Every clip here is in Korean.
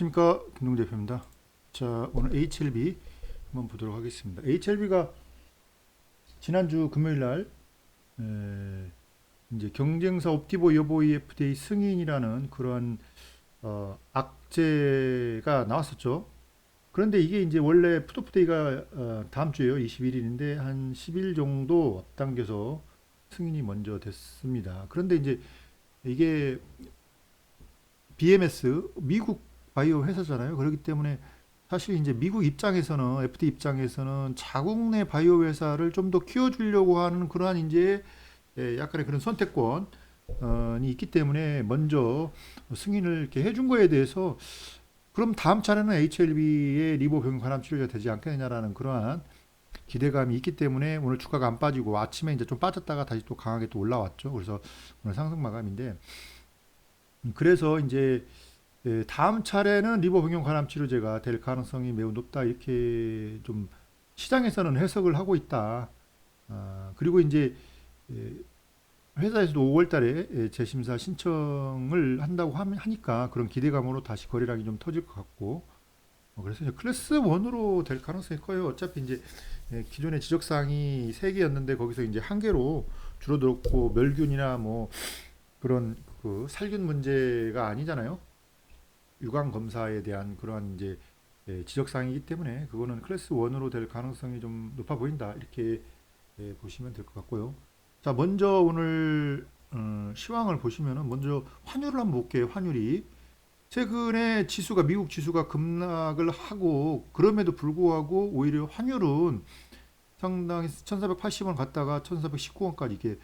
안녕하십니까 김동 대표입니다. 자 오늘 HLB 한번 보도록 하겠습니다. HLB가 지난주 금요일 날 에, 이제 경쟁사 옵티보 여보이 FDA 승인이라는 그러한 어, 악재가 나왔었죠. 그런데 이게 이제 원래 푸드프데이가 어, 다음 주에요. 21일인데 한 10일 정도 앞당겨서 승인이 먼저 됐습니다. 그런데 이제 이게 BMS 미국 바이오 회사잖아요. 그렇기 때문에 사실 이제 미국 입장에서는 FDA 입장에서는 자국 내 바이오 회사를 좀 더 키워주려고 하는 그러한 이제 예, 약간의 그런 선택권 이 있기 때문에 먼저 승인을 이렇게 해준 거에 대해서 그럼 다음 차례는 HLB의 리보 병 관함 치료가 되지 않겠느냐라는 그러한 기대감이 있기 때문에 오늘 주가가 안 빠지고 아침에 이제 좀 빠졌다가 다시 또 강하게 또 올라왔죠. 그래서 오늘 상승 마감인데 음, 그래서 이제 예, 다음 차례는 리버 병용 관함 치료제가 될 가능성이 매우 높다 이렇게 좀 시장에서는 해석을 하고 있다. 아, 그리고 이제 예, 회사에서도 5월달에 예, 재심사 신청을 한다고 함- 하니까 그런 기대감으로 다시 거래량이 좀 터질 것 같고 어, 그래서 이제 클래스 1으로 될 가능성이 커요. 어차피 이제 예, 기존의 지적 사항이 세 개였는데 거기서 이제 한 개로 줄어들었고 멸균이나 뭐 그런 그 살균 문제가 아니잖아요. 유관 검사에 대한 그러한 이제 예, 지적 사항이기 때문에 그거는 클래스 1으로 될 가능성이 좀 높아 보인다. 이렇게 예, 보시면 될 것 같고요. 자, 먼저 오늘 어, 시황을 보시면은 먼저 환율을 한번 볼게요. 환율이 최근에 지수가 미국 지수가 급락을 하고 그럼에도 불구하고 오히려 환율은 상당히 1,480원 갔다가 1,419원까지 이게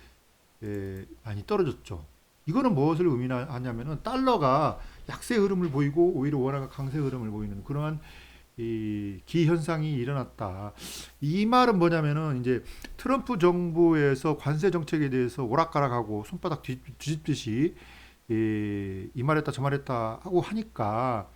예, 많이 떨어졌죠. 이거는 무엇을 의미하냐면은 달러가 약세 흐름을 보이고 오히려 원화가 강세 흐름을 보이는 그러한 이 기현상이 일어났다. 이 말은 뭐냐면은 이제 트럼프 정부에서 관세 정책에 대해서 오락가락하고 손바닥 뒤, 뒤집듯이 이, 이 말했다 저 말했다 하고 하니까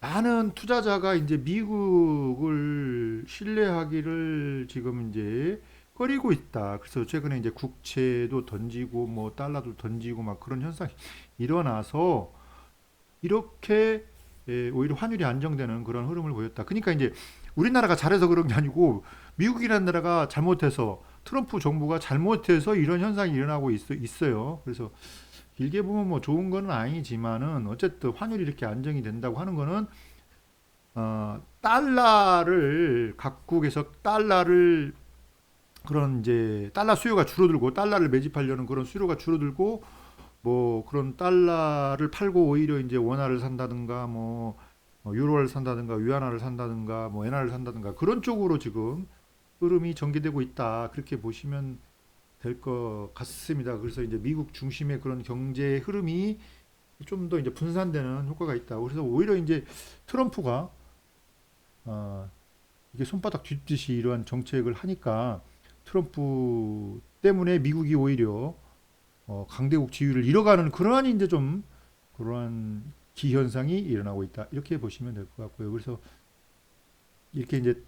많은 투자자가 이제 미국을 신뢰하기를 지금 이제 꺼리고 있다. 그래서 최근에 이제 국채도 던지고 뭐 달러도 던지고 막 그런 현상이 일어나서 이렇게 예, 오히려 환율이 안정되는 그런 흐름을 보였다. 그러니까 이제 우리나라가 잘해서 그런 게 아니고 미국이라는 나라가 잘못해서 트럼프 정부가 잘못해서 이런 현상이 일어나고 있어, 있어요. 그래서 길게 보면 뭐 좋은 거는 아니지만은 어쨌든 환율이 이렇게 안정이 된다고 하는 거는 어, 달러를 각국에서 달러를 그런 이제 달러 수요가 줄어들고 달러를 매집하려는 그런 수요가 줄어들고 뭐 그런 달러를 팔고 오히려 이제 원화를 산다든가 뭐 어, 유로를 산다든가 위안화를 산다든가 뭐 엔화를 산다든가 그런 쪽으로 지금 흐름이 전개되고 있다 그렇게 보시면 될 것 같습니다. 그래서 이제 미국 중심의 그런 경제 흐름이 좀 더 이제 분산되는 효과가 있다. 그래서 오히려 이제 트럼프가 어, 이게 손바닥 뒤집듯이 이러한 정책을 하니까 트럼프 때문에 미국이 오히려 어, 강대국 지위를 잃어가는 그러한 이제 좀 그러한 기현상이 일어나고 있다 이렇게 보시면 될 것 같고요. 그래서 이렇게 이제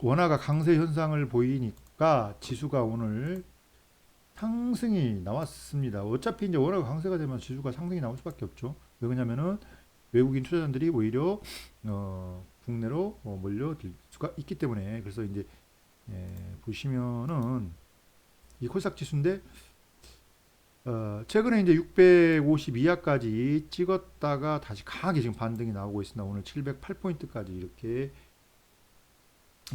원화가 강세 현상을 보이니까 지수가 오늘 상승이 나왔습니다. 어차피 이제 원화가 강세가 되면 지수가 상승이 나올 수밖에 없죠. 왜 그러냐면은 외국인 투자자들이 오히려 어, 국내로 어, 몰려들 수가 있기 때문에 그래서 이제 예, 보시면은 이 코스닥 지수인데 어, 최근에 이제 650 이하까지 찍었다가 다시 강하게 지금 반등이 나오고 있습니다. 오늘 708포인트까지 이렇게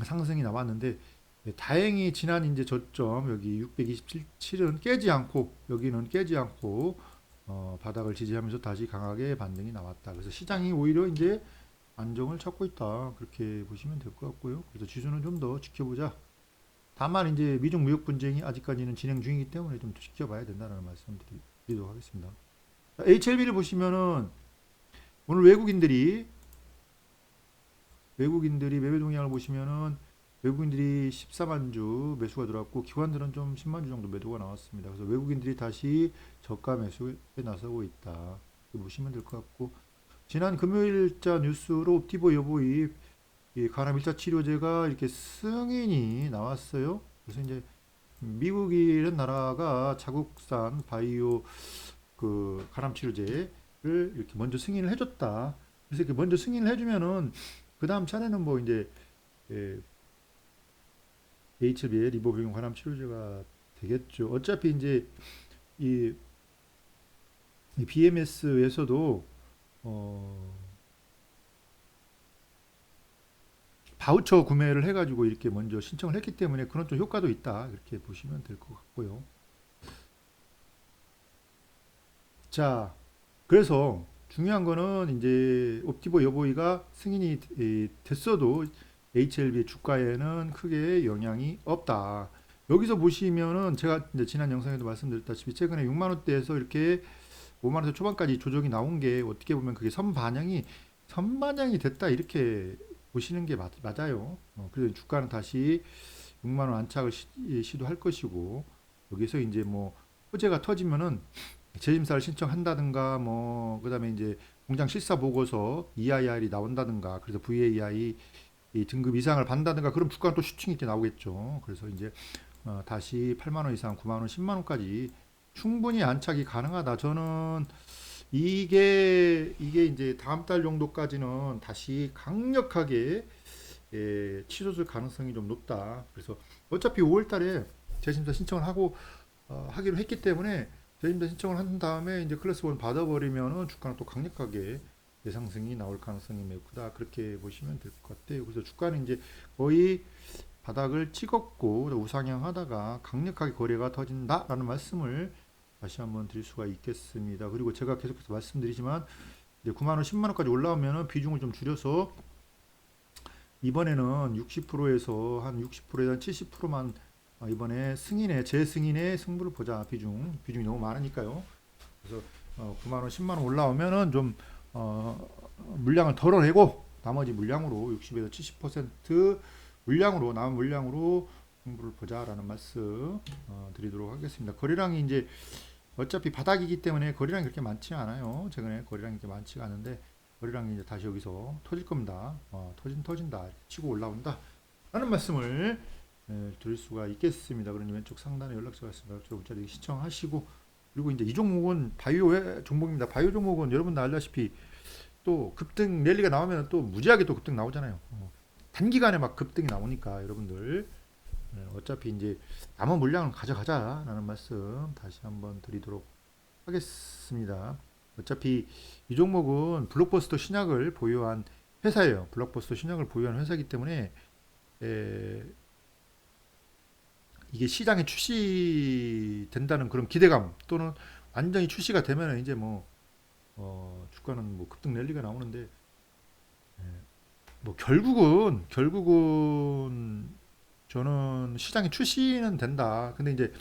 상승이 나왔는데 예, 다행히 지난 이제 저점 여기 627은 깨지 않고 여기는 깨지 않고 어, 바닥을 지지하면서 다시 강하게 반등이 나왔다. 그래서 시장이 오히려 이제 안정을 찾고 있다. 그렇게 보시면 될 것 같고요. 그래서 지수는 좀 더 지켜보자. 다만 이제 미중 무역 분쟁이 아직까지는 진행 중이기 때문에 좀 지켜봐야 된다는 말씀 드리도록 하겠습니다. HLB를 보시면은 오늘 외국인들이 외국인들이 매매 동향을 보시면은 외국인들이 14만 주 매수가 들어왔고 기관들은 좀 10만 주 정도 매도가 나왔습니다. 그래서 외국인들이 다시 저가 매수에 나서고 있다. 보시면 될 것 같고 지난 금요일자 뉴스로 옵티보 여보이 이 간암 1차 치료제가 이렇게 승인이 나왔어요. 그래서 이제 미국이라는 나라가 자국산 바이오 그 간암 치료제를 이렇게 먼저 승인을 해줬다. 그래서 이렇게 먼저 승인을 해주면은 그 다음 차례는 뭐 이제 예, HB의 리보비용 관함 치료제가 되겠죠. 어차피 이제 이, 이 BMS에서도 어, 바우처 구매를 해가지고 이렇게 먼저 신청을 했기 때문에 그런 좀 효과도 있다 이렇게 보시면 될 것 같고요. 자, 그래서 중요한 거는 이제 옵티보 여보이가 승인이 에, 됐어도 HLB 주가에는 크게 영향이 없다. 여기서 보시면은 제가 지난 영상에도 말씀드렸다시피 최근에 6만 원대에서 이렇게 5만 원대 초반까지 조정이 나온 게 어떻게 보면 그게 선반영이 선반영이 됐다 이렇게 보시는 게 맞, 맞아요. 어, 그래서 주가는 다시 6만 원 안착을 시, 시도할 것이고 여기서 이제 뭐 호재가 터지면은 재심사를 신청한다든가 뭐 그다음에 이제 공장 실사 보고서 EIR이 나온다든가 그래서 VAI 이 등급 이상을 받는다든가 그럼 주가는 또 슈팅이 이렇게 나오겠죠. 그래서 이제 어, 다시 8만 원 이상, 9만 원, 10만 원까지 충분히 안착이 가능하다. 저는 이게 이게 이제 다음 달 정도까지는 다시 강력하게 예, 치솟을 가능성이 좀 높다. 그래서 어차피 5월 달에 재심사 신청을 하고 어, 하기로 했기 때문에 재심사 신청을 한 다음에 이제 클래스 1 받아버리면은 주가는 또 강력하게 예상승이 나올 가능성이 매우 크다. 그렇게 보시면 될 것 같아요. 그래서 주가는 이제 거의 바닥을 찍었고 우상향 하다가 강력하게 거래가 터진다라는 말씀을 다시 한번 드릴 수가 있겠습니다. 그리고 제가 계속해서 말씀드리지만 이제 9만 원, 10만 원까지 올라오면은 비중을 좀 줄여서 이번에는 60%에서 한 60%에서 한 70%만 이번에 승인의 재승인의 승부를 보자 비중 비중이 너무 많으니까요. 그래서 어, 9만 원, 10만 원 올라오면은 좀 어, 물량을 덜어내고 나머지 물량으로 60에서 70% 물량으로 남은 물량으로 승부를 보자라는 말씀 어, 드리도록 하겠습니다. 거래량이 이제 어차피 바닥이기 때문에 거래량이 그렇게 많지 않아요. 최근에 거래량이 그렇게 많지가 않은데 거래량이 이제 다시 여기서 터질 겁니다. 어, 터진 터진다 이렇게 치고 올라온다 라는 말씀을 예, 드릴 수가 있겠습니다. 그러니 왼쪽 상단에 연락처가 있습니다. 저 문자 신청하시고 그리고 이제 이 종목은 바이오 종목입니다. 바이오 종목은 여러분도 알다시피 또 급등 랠리가 나오면 또 무지하게 또 급등 나오잖아요. 어, 단기간에 막 급등이 나오니까 여러분들 예, 어차피 이제 남은 물량을 가져가자라는 말씀 다시 한번 드리도록 하겠습니다. 어차피 이 종목은 블록버스터 신약을 보유한 회사예요. 블록버스터 신약을 보유한 회사이기 때문에 에, 이게 시장에 출시된다는 그런 기대감 또는 완전히 출시가 되면 이제 뭐 어, 주가는 뭐 급등 랠리가 나오는데 예, 뭐 결국은 결국은 저는 시장에 출시는 된다. 근데 이제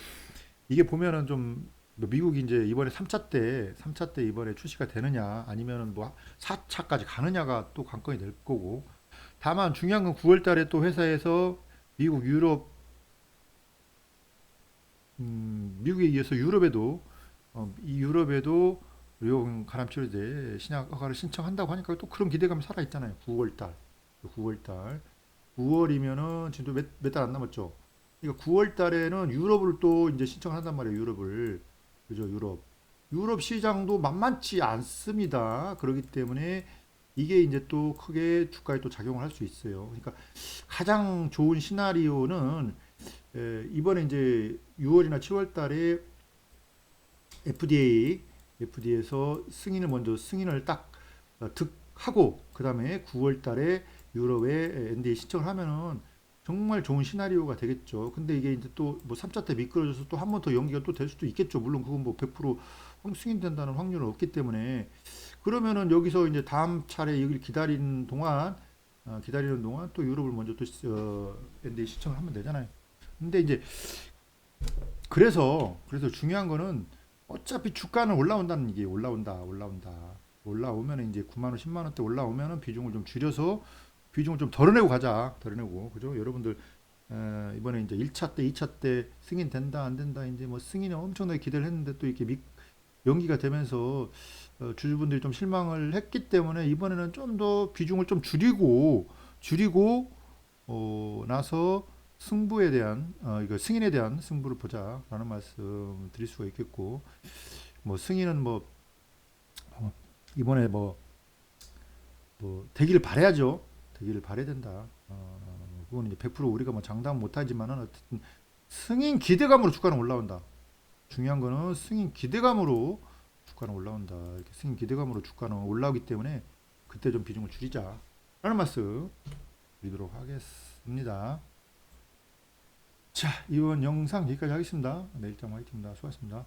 이게 보면은 좀뭐 미국이 이제 이번에 3차 때 3차 때 이번에 출시가 되느냐 아니면은 뭐 4차까지 가느냐가 또 관건이 될 거고 다만 중요한 건 9월 달에 또 회사에서 미국 유럽 음, 미국에 이어서 유럽에도 어, 이 유럽에도 요 가람 치료제 신약 허가를 신청한다고 하니까 또 그런 기대감이 살아 있잖아요. 9월 달. 9월 달. 9월이면은 지금 몇달 안 남았죠. 그러니까 9월 달에는 유럽을 또 이제 신청한단 말이에요. 유럽을. 그죠? 유럽. 유럽 시장도 만만치 않습니다. 그렇기 때문에 이게 이제 또 크게 주가에 또 작용을 할 수 있어요. 그러니까 가장 좋은 시나리오는 에, 이번에 이제 6월이나 7월 달에 FDA FDA에서 승인을 먼저 승인을 딱 어, 득하고 그다음에 9월 달에 유럽에 NDA 신청을 하면은 정말 좋은 시나리오가 되겠죠. 근데 이게 이제 또 뭐 3차 때 미끄러져서 또 한 번 더 연기가 또 될 수도 있겠죠. 물론 그건 뭐 100% 승인된다는 확률은 없기 때문에 그러면은 여기서 이제 다음 차례 여기를 기다리는 동안 어, 기다리는 동안 또 유럽을 먼저 또 어, NDA 신청을 하면 되잖아요. 근데 이제 그래서 그래서 중요한 거는 어차피 주가는 올라온다는 얘기 올라온다 올라온다 올라오면 이제 9만 원 10만 원대 올라오면은 비중을 좀 줄여서 비중을 좀 덜어내고 가자. 덜어내고. 그죠? 여러분들 에, 이번에 이제 1차 때, 2차 때 승인 된다, 안 된다, 이제 뭐 승인에 엄청나게 기대를 했는데 또 이렇게 미, 연기가 되면서 어, 주주분들이 좀 실망을 했기 때문에 이번에는 좀 더 비중을 좀 줄이고 줄이고 어, 나서 승부에 대한 어, 이거 승인에 대한 승부를 보자라는 말씀 드릴 수가 있겠고 뭐 승인은 뭐 어, 이번에 뭐 뭐 되기를 바래야죠. 되기를 바래야 된다. 어, 그건 이제 100% 우리가 뭐 장담 못하지만은 어쨌든 승인 기대감으로 주가는 올라온다. 중요한 거는 승인 기대감으로 주가는 올라온다. 이렇게 승인 기대감으로 주가는 올라오기 때문에 그때 좀 비중을 줄이자. 라는 말씀 드리도록 하겠습니다. 자, 이번 영상 여기까지 하겠습니다. 내일장 화이팅입니다. 수고하셨습니다.